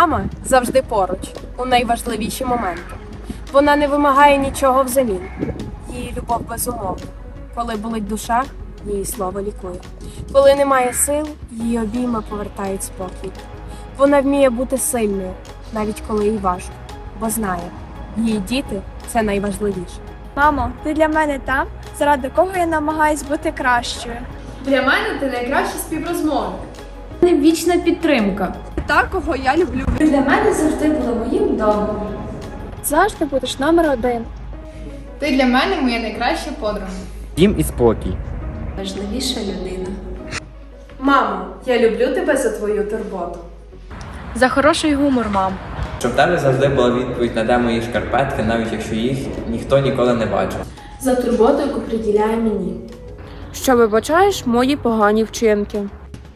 Мама завжди поруч у найважливіші моменти. Вона не вимагає нічого взамін. Її любов безумовна. Коли болить душа, її слово лікує. Коли немає сил, її обійми повертають спокій. Вона вміє бути сильною, навіть коли їй важко, бо знає, її діти це найважливіше. Мамо, ти для мене там, заради кого я намагаюсь бути кращою. Для мене ти найкращий співрозмовник. Вічна підтримка. Та, кого я люблю. Ти для мене завжди була моїм домом. Завжди будеш номер один. Ти для мене моя найкраща подруга. Дім і спокій. Важливіша людина. Мамо, я люблю тебе за твою турботу. За хороший гумор, мам. Щоб в тебе завжди була відповідь на де мої шкарпетки, навіть якщо їх ніхто ніколи не бачив. За турботу, яку приділяє мені. Що вибачаєш мої погані вчинки.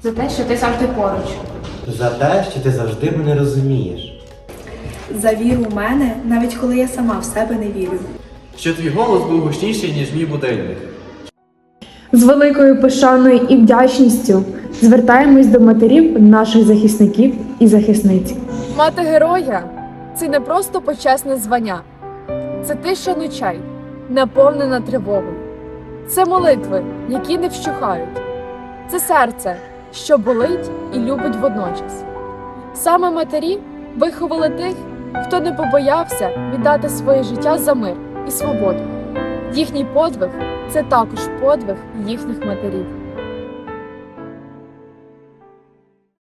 За те, що ти завжди поруч. За те, що ти завжди мене розумієш. За віру в мене, навіть коли я сама в себе не вірю. що твій голос був гучніший, ніж мій будильник. З великою пошаною і вдячністю звертаємось до матерів наших захисників і захисниць. Мати героя це не просто почесне звання, це тиша ночей, наповнена тривогою. Це молитви, які не вщухають. Це серце, що болить і любить водночас. Саме матері виховали тих, хто не побоявся віддати своє життя за мир і свободу. Їхній подвиг це також подвиг їхніх матерів.